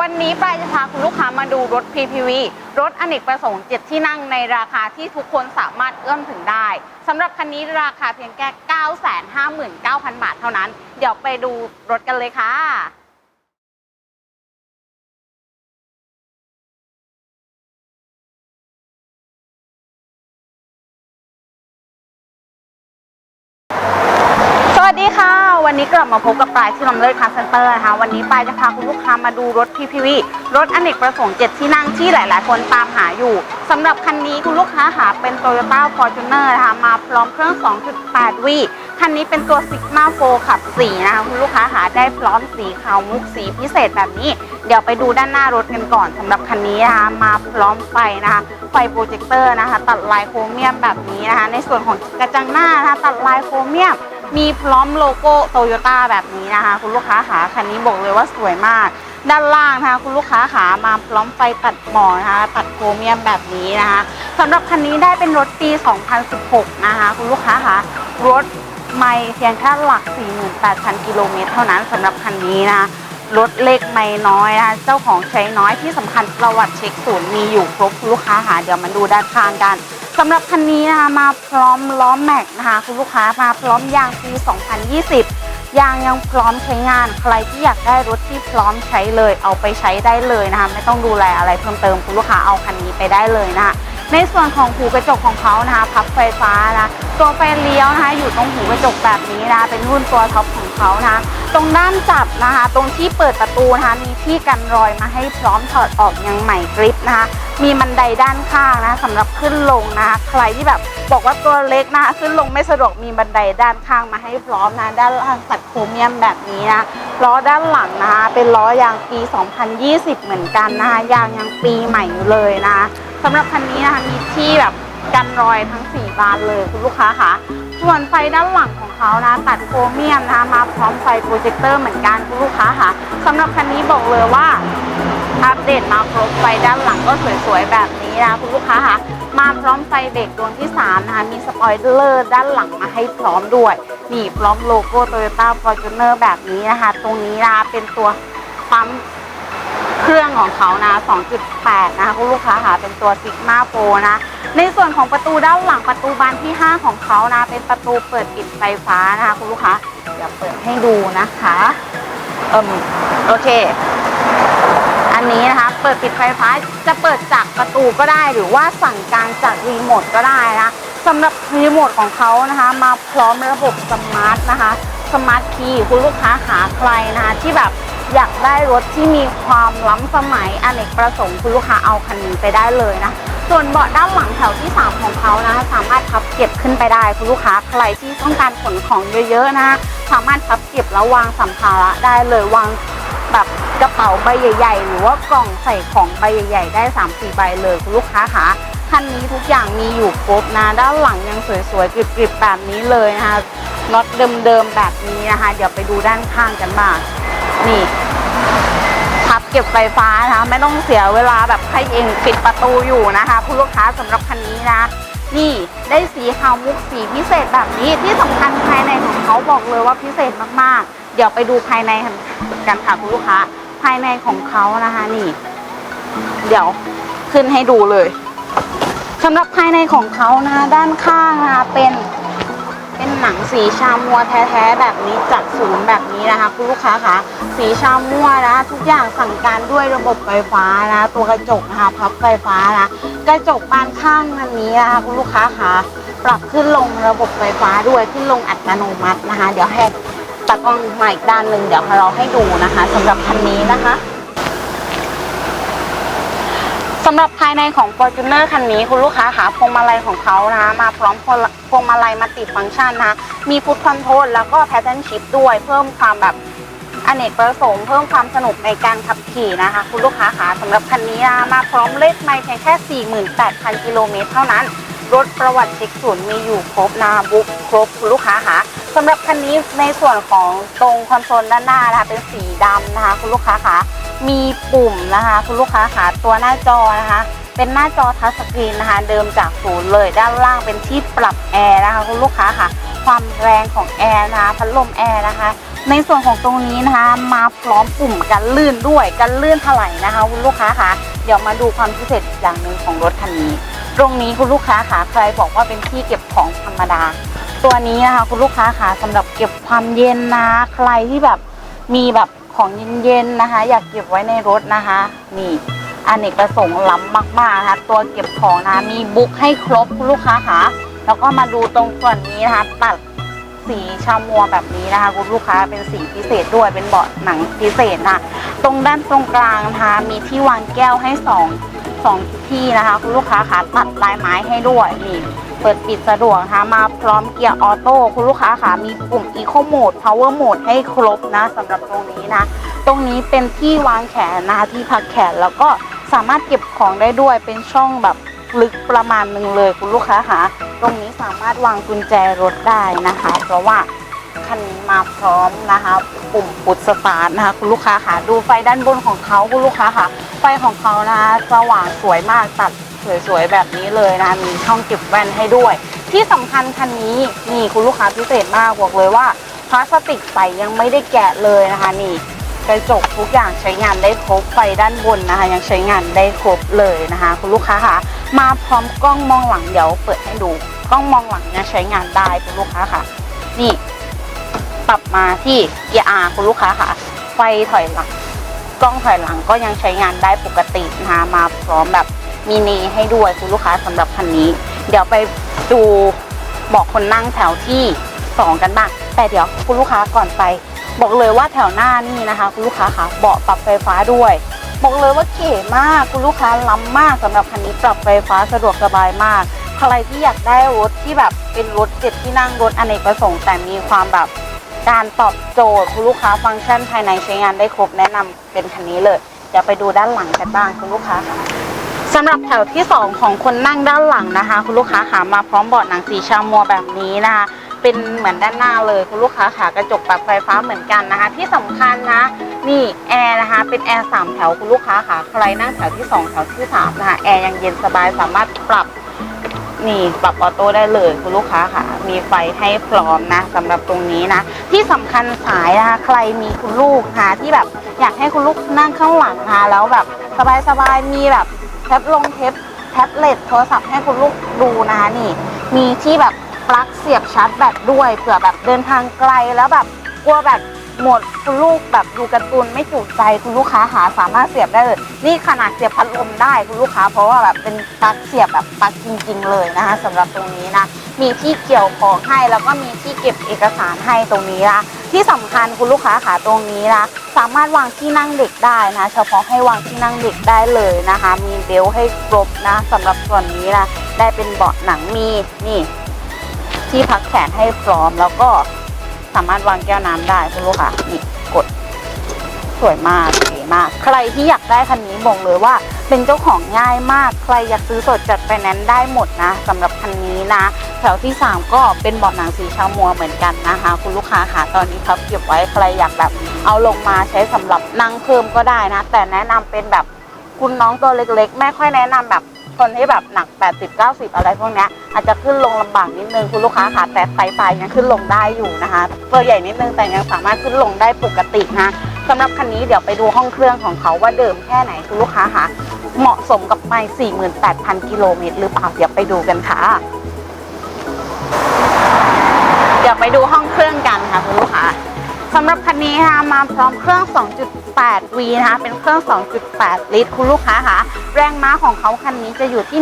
วันนี้ปลายจะพาคุณลูกค้ามาดูรถ PPV รถอเนกประสงค์7ที่นั่งในราคาที่ทุกคนสามารถเอื้อมถึงได้สำหรับคันนี้ราคาเพียงแค่ 959,000 บาทเท่านั้น เดี๋ยวไปดูรถกันเลยค่ะ สวัสดีค่ะ วันนี้กลับมาพบกับปลายที่ลำเลิศคาร์เซนเตอร์นะคะ วันนี้ปลายจะพาคุณลูกค้ามาดูรถ PPV รถอเนกประสงค์ 7 ที่นั่งที่หลาย ๆ คนตามหาอยู่สำหรับคันนี้คุณลูกค้าหาเป็น Toyota Fortuner นะคะ มาพร้อมเครื่อง 2.8 วีคันนี้เป็นตัว Sigma 4ขับ 4 นะคะ คุณลูกค้าหาได้พร้อมสีขาวมุกสีพิเศษแบบนี้ เดี๋ยวไปดูด้านหน้ารถกันก่อนสำหรับคันนี้นะคะ มาพร้อมไฟนะคะไฟโปรเจคเตอร์นะคะ ตัดลายโครเมียมแบบนี้นะคะ ในส่วนของกระจังหน้านะคะ ตัดลายโครเมียม มีพร้อมโลโก้โตโยต้าแบบนี้นะคะ คุณลูกค้าขาคันนี้บอกเลยว่าสวยมาก ด้านล่างนะคะคุณลูกค้าขามาพร้อมไฟตัดหมอนะคะตัดโครเมียมแบบนี้นะคะสำหรับคันนี้ได้เป็นรถปี 2016 นะคะ คุณลูกค้าขารถไม่เพียงแค่หลัก 48,000 กิโลเมตรเท่านั้นสำหรับคันนี้นะคะ รถเล็กไม่น้อยนะคะเจ้าของใช้น้อยที่สำคัญประวัติเช็คศูนย์มีอยู่ครบคุณลูกค้าหาเดี๋ยวมาดูด้านข้างกันสำหรับคันนี้นะคะมาพร้อมล้อแม็กนะคะคุณลูกค้ามาพร้อมยางปี 2020 ยางยังพร้อมใช้งาน ใครที่อยากได้รถที่พร้อมใช้เลย เอาไปใช้ได้เลยนะคะไม่ต้องดูแลอะไรเพิ่มเติมคุณลูกค้าเอาคันนี้ไปได้เลยนะคะ ในส่วนของหูกระจกของเขานะคะพับไฟฟ้านะตัวไฟเลี้ยวนะคะอยู่ตรงหูกระจกแบบนี้นะเป็นรุ่นตัวท็อปของเขานะคะตรงด้านจับนะคะ ตรงที่เปิดประตูนะคะมีที่กันรอยมาให้พร้อมถอดออกยังใหม่กริปนะคะมีบันไดด้านข้างนะะสำหรับขึ้นลงนะคะใครที่แบบบอกว่าตัวเล็กนะคะขึ้นลงไม่สะดวกมีบันไดด้านข้างมาให้พร้อมนะด้านล่างตัดโครเมียมแบบนี้นะล้อด้านหลังนะคะเป็นล้อยางปี 2020 เหมือนกันนะคะยางยังปีใหม่อยู่เลยนะคะ สำหรับคันนี้นะคะมีที่แบบกันรอยทั้ง 4 บานเลยคุณลูกค้าค่ะ ส่วนไฟด้านหลังของเขานะตัดโครเมียมนะคะมาพร้อมไฟโปรเจคเตอร์เหมือนกันคุณลูกค้าค่ะสำหรับคันนี้บอกเลยว่าอัปเดตมาครบไฟด้านหลังก็สวยๆแบบนี้นะคุณลูกค้าค่ะมาพร้อมไฟเบรกดวงที่3นะคะมีสปอยเลอร์ด้านหลังมาให้พร้อมด้วยนี่พร้อมโลโก้ Toyota Fortuner แบบนี้นะคะ ตรงนี้นะคะเป็นตัวปั๊ม เครื่องของเขานะ 2.8 นะคะคุณลูกค้าค่ะเป็นตัว Sigma 4นะ ในส่วนของประตูด้านหลังประตูบานที่ 5 ของเขานะ เป็นประตูเปิดปิดไฟฟ้านะคะคุณลูกค้าเดี๋ยวเปิดให้ดูนะคะเอิมโอเค อันนี้นะคะ เปิดปิดไฟฟ้าจะเปิดจากประตูก็ได้หรือว่าสั่งการจากรีโมทก็ได้นะสำหรับรีโมทของเขานะคะ มาพร้อมระบบสมาร์ทนะคะสมาร์ทคีย์คุณลูกค้าหาใครนะคะที่แบบ อยากได้รถที่มีความล้ำสมัยอเนกประสงค์คุณลูกค้าเอาคันนี้ไปได้เลยนะ ส่วนเบาะด้านหลังแถวที่ 3 ของเขานะ สามารถพับเก็บขึ้นไปได้คุณลูกค้าใครที่ต้องการขนของเยอะๆนะคะสามารถพับเก็บแล้ววางสัมภาระได้เลยวางแบบกระเป๋าใบใหญ่ ๆ หรือว่ากล่องใส่ของใบใหญ่ ๆ ได้3-4ใบเลยคุณลูกค้าคะคันนี้ทุกอย่างมีอยู่ครบนะ ด้านหลังยังสวยๆกริบๆแบบนี้เลยนะคะน็อตเดิมๆแบบนี้นะคะ เดี๋ยวไปดูด้านข้างกันบ้าง นี่พับเก็บไฟฟ้านะคะไม่ต้องเสียเวลาแบบให้เองปิดประตูอยู่นะคะ คุณลูกค้าสำหรับคันนี้นะนี่ได้สีขาวมุกสีพิเศษแบบนี้ที่สำคัญภายในของเขาบอกเลยว่าพิเศษมากๆ เดี๋ยวไปดูภายในกันค่ะคุณลูกค้า ภายในของเขานะคะนี่ เดี๋ยวขึ้นให้ดูเลยสำหรับภายในของเขานะคะด้านข้างนะเป็น หนังสีชามัวแท้ๆแบบนี้จากศูนย์แบบนี้นะคะ คุณลูกค้าคะสีชามัวนะทุกอย่างสั่งการด้วยระบบไฟฟ้านะ ตัวกระจกนะคะพับไฟฟ้านะกระจกบานข้างอันนี้นะคะคุณลูกค้าคะปรับขึ้นลงระบบไฟฟ้าด้วยขึ้นลงอัตโนมัตินะคะ เดี๋ยวให้ตากล้องมาอีกด้านหนึ่งเดี๋ยวเราให้ดูนะคะสำหรับคันนี้นะคะ สำหรับภายในของ Fortuner คันนี้คุณลูกค้าขาพวงมาลัยของเขานะมาพร้อมพวงมาลัยมัลติฟังก์ชันนะคะมีฟุตคอนโทรลแล้วก็แพทเทิร์นชิพด้วยเพิ่มความแบบอเนกประสงค์เพิ่มความสนุกในการขับขี่นะคะ คุณลูกค้าขาสำหรับคันนี้นะมาพร้อมเลขไม่เพียงแค่ 48,000 กิโลเมตรเท่านั้น รถประวัติเช็คศูนย์มีอยู่ครบนะบุกครบคุณลูกค้าคะสำหรับคันนี้ในส่วนของตรงคอนโซลด้านหน้านะคะเป็นสีดำนะคะ คุณลูกค้าคะมีปุ่มนะคะ คุณลูกค้าคะตัวหน้าจอนะคะเป็นหน้าจอทัชสกรีนนะคะ เดิมจากศูนย์เลย ด้านล่างเป็นที่ปรับแอร์นะคะ คุณลูกค้าค่ะ ความแรงของแอร์นะคะพัดลมแอร์นะคะ ในส่วนของตรงนี้นะคะ มาพร้อมปุ่มกันลื่นด้วยกันลื่นถลายนะคะ คุณลูกค้าคะเดี๋ยวมาดูความพิเศษอย่างหนึ่งของรถคันนี้ ตรงนี้คุณลูกค้าคะใครบอกว่าเป็นที่เก็บของธรรมดา ตัวนี้นะคะคุณลูกค้าคะสำหรับเก็บความเย็นนะ ใครที่แบบมีแบบของเย็นๆนะคะ อยากเก็บไว้ในรถนะคะ นี่อเนกประสงค์ล้ำมากๆนะคะตัวเก็บของนะมีบุ๊กให้ครบคุณลูกค้าคะแล้วก็มาดูตรงส่วนนี้นะคะ ตัดสีชามัวแบบนี้นะคะ คุณลูกค้าเป็นสีพิเศษด้วยเป็นเบาะหนังพิเศษนะตรงด้านตรงกลางนะคะมีที่วางแก้วให้สอง สองที่นะคะคุณลูกค้าคะตัดลายไม้ให้ด้วยนี่เปิดปิดสะดวกนะคะมาพร้อมเกียร์ออโต้คุณลูกค้าค่ะมีปุ่ม Eco Mode Power Mode ให้ครบนะสำหรับตรงนี้นะ ตรงนี้เป็นที่วางแขนนะคะที่พักแขนแล้วก็สามารถเก็บของได้ด้วยเป็นช่องแบบลึกประมาณหนึ่งเลยคุณลูกค้าคะตรงนี้สามารถวางกุญแจรถได้นะคะ เพราะว่า คันมาพร้อมนะคะปุ่มปุดสตาร์ทนะคะคุณลูกค้าค่ะดูไฟด้านบนของเขาคุณลูกค้าค่ะ ไฟของเขานะสว่างสวยมากตัดสวยๆแบบนี้เลยนะมีช่องเก็บแว่นให้ด้วย ที่สำคัญคันนี้นี่คุณลูกค้าพิเศษมากบอกเลยว่าพลาสติกใสยังไม่ได้แกะเลยนะคะนี่กระจกทุกอย่างใช้งานได้ครบไฟด้านบนนะคะ ยังใช้งานได้ครบเลยนะคะ คุณลูกค้าค่ะ มาพร้อมกล้องมองหลังเดี๋ยวเปิดให้ดูกล้องมองหลังเนี่ยใช้งานได้คุณลูกค้าค่ะ นี่ ปรับมาที่เกียร์ R คุณลูกค้าค่ะ ไฟถอยหลัง กล้องถอยหลังก็ยังใช้งานได้ปกตินะคะมาพร้อมแบบมินิให้ด้วยคุณลูกค้าสำหรับคันนี้ เดี๋ยวไปดูเบอกคนนั่งแถวที่สองกันบ้างแต่เดี๋ยวคุณลูกค้าก่อนไป บอกเลยว่าแถวหน้านี่นะคะ คุณลูกค้าค่ะเบาะปรับไฟฟ้าด้วยบอกเลยว่าเก๋มากคุณลูกค้าล้ำมากสำหรับคันนี้ปรับไฟฟ้าสะดวกสบายมาก ใครที่อยากได้รถที่แบบเป็นรถเจ็ดที่นั่งรถอเนกประสงค์แต่มีความแบบ การตอบโจทย์คุณลูกค้าฟังก์ชันภายในใช้งานได้ครบแนะนำเป็นคันนี้เลยเดี๋ยวไปดูด้านหลังกันบ้างคุณลูกค้าค่ะสำหรับแถวที่ 2 ของคนนั่งด้านหลังนะคะ คุณลูกค้าขามาพร้อมเบาะหนังสีชามัวแบบนี้นะคะเป็นเหมือนด้านหน้าเลยคุณลูกค้าขากระจกปรับไฟฟ้าเหมือนกันนะคะ ที่สำคัญนะนี่แอร์นะคะเป็นแอร์สามแถวคุณลูกค้าขาใครนั่งแถวที่สองแถวที่สามนะคะแอร์ยังเย็นสบายสามารถปรับ นี่ปรับออโต้ได้เลยคุณลูกค้าค่ะ มีไฟให้พร้อมนะสำหรับตรงนี้นะ ที่สำคัญสายนะคะใครมีคุณลูกนะคะที่แบบอยากให้คุณลูกนั่งข้างหลังนะคะแล้วแบบสบายๆมีแบบแท็บลงเทปแท็บเล็ตโทรศัพท์ให้คุณลูกดูนะคะนี่ มีที่แบบปลั๊กเสียบชาร์จแบตด้วยเผื่อแบบเดินทางไกลแล้วแบบกลัวแบบ หมดคุณลูกแบบดูการ์ตูนไม่ถูกใจคุณลูกค้าหาสามารถเสียบได้เลยนี่ขนาดเสียบพัดลมได้คุณลูกค้าเพราะว่าแบบเป็นปลั๊กเสียบแบบปลั๊กจริง ๆ เลยนะคะสำหรับตรงนี้นะมีที่เกี่ยวของให้แล้วก็มีที่เก็บเอกสารให้ตรงนี้นะที่สำคัญคุณลูกค้าขาตรงนี้นะสามารถวางที่นั่งเด็กได้นะเฉพาะให้วางที่นั่งเด็กได้เลยนะคะ มีเบลให้ครบนะสำหรับส่วนนี้นะได้เป็นเบาะหนังมีนี่ ที่พักแขนให้พร้อมแล้วก็ สามารถวางแก้วน้ำได้คุณลูกค้านี่กดสวยมากเก๋มาก ใครที่อยากได้คันนี้บอกเลยว่า เป็นเจ้าของง่ายมาก ใครอยากซื้อสดจัดไฟแนนซ์ได้หมดนะสำหรับคันนี้นะ แถวที่ 3 ก็เป็นเบาะหนังสีชามัวเหมือนกันนะคะ คุณลูกค้าค่ะตอนนี้พับเก็บไว้ใครอยากแบบ เอาลงมาใช้สำหรับนั่งเพิ่มก็ได้นะ แต่แนะนำเป็นแบบคุณน้องตัวเล็กๆ ไม่ค่อยแนะนำแบบ คนที่แบบหนัก 80 90 อะไรพวกนี้อาจจะขึ้นลงลำบากนิดนึงคุณลูกค้าค่ะแต่ไตๆยังขึ้นลงได้อยู่นะคะ ตัวใหญ่นิดนึงแต่ยังสามารถขึ้นลงได้ปกตินะสำหรับคันนี้เดี๋ยวไปดูห้องเครื่องของเขาว่าเดิมแค่ไหนคุณลูกค้าคะเหมาะสมกับไม่48,000 กิโลเมตรหรือเปล่าเดี๋ยวไปดูกันค่ะเดี๋ยวไปดูห้องเครื่องกันค่ะคุณลูกค้า สำหรับคันนี้นะคะมาพร้อมเครื่อง 2.8V นะคะเป็นเครื่อง 2.8 ลิตร คุณลูกค้าค่ะแรงม้าของเขาคันนี้จะอยู่ที่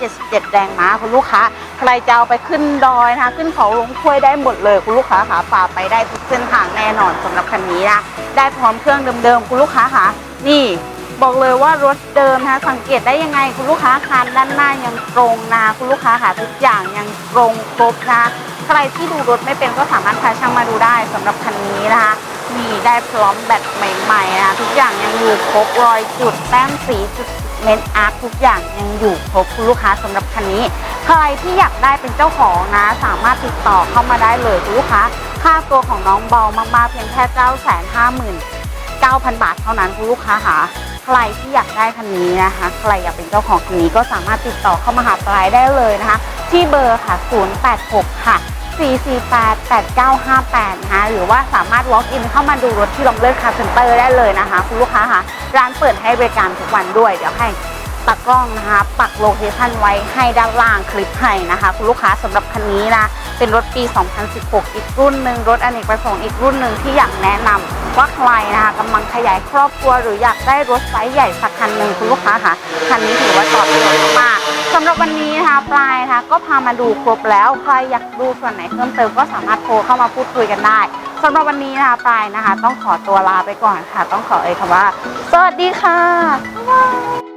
177 แรงม้าคุณลูกค้า ใครจะเอาไปขึ้นดอยนะคะขึ้นเขาลงถ้วยได้หมดเลย คุณลูกค้าค่ะฝ่าไปได้ทุกเส้นทางแน่นอนสำหรับคันนี้นะได้พร้อมเครื่องเดิมๆคุณลูกค้าค่ะนี่บอกเลยว่ารถเดิมนะคะสังเกตได้ยังไงคุณลูกค้าคันด้านหน้ายังตรงนะคุณลูกค้าค่ะทุกอย่างยังตรงครบนะ ใครที่ดูรถไม่เป็นก็สามารถพาช่างมาดูได้สำหรับคันนี้นะคะมีได้พร้อมแบตใหม่ๆนะทุกอย่างยังอยู่ครบรอยจุดแต้มสีจุดเมนอาร์ตทุกอย่างยังอยู่ครบคุณลูกค้าสำหรับคันนี้ ใครที่อยากได้เป็นเจ้าของนะ สามารถติดต่อเข้ามาได้เลยคุณลูกค้า ค่าตัวของน้องเบามากๆเพียงแค่9 5 0 0 0 9,000บาทเท่านั้นคุณลูกค้าค่ะใครที่อยากได้คันนี้นะคะ ใครอยากเป็นเจ้าของคันนี้ก็สามารถติดต่อเข้ามาหาปลายได้เลยนะคะ ที่เบอร์ค่ะ 086 ค่ะ 4488958นะคะหรือว่าสามารถ walk in เข้ามาดูรถที่ลมเลิศคาร์เซ็นเตอร์ได้เลยนะคะ คุณลูกค้าค่ะ ร้านเปิดให้บริการทุกวันด้วย เดี๋ยวให้ตากล้องนะคะปักโลเคชั่นไว้ให้ด้านล่างคลิปให้นะคะ คุณลูกค้าสำหรับคันนี้นะ เป็นรถปี 2016 อีกรุ่นหนึ่งรถอเนกประสงค์อีกรุ่นหนึ่งที่อยากแนะนำ ว่าใครนะคะกำลังขยายครอบครัว หรืออยากได้รถไซส์ใหญ่สักคันหนึ่งคุณลูกค้าค่ะคันนี้ถือว่าตอบโจทย์มากสำหรับวันนี้นะคะปลายนะคะก็พามาดูครบแล้วใครอยากดูส่วนไหนเพิ่มเติมก็สามารถโทรเข้ามาพูดคุยกันได้สำหรับวันนี้นะคะปลายนะคะ ต้องขอตัวลาไปก่อนค่ะ ต้องขอเอ่ยคำว่า สวัสดีค่ะบ๊ายบาย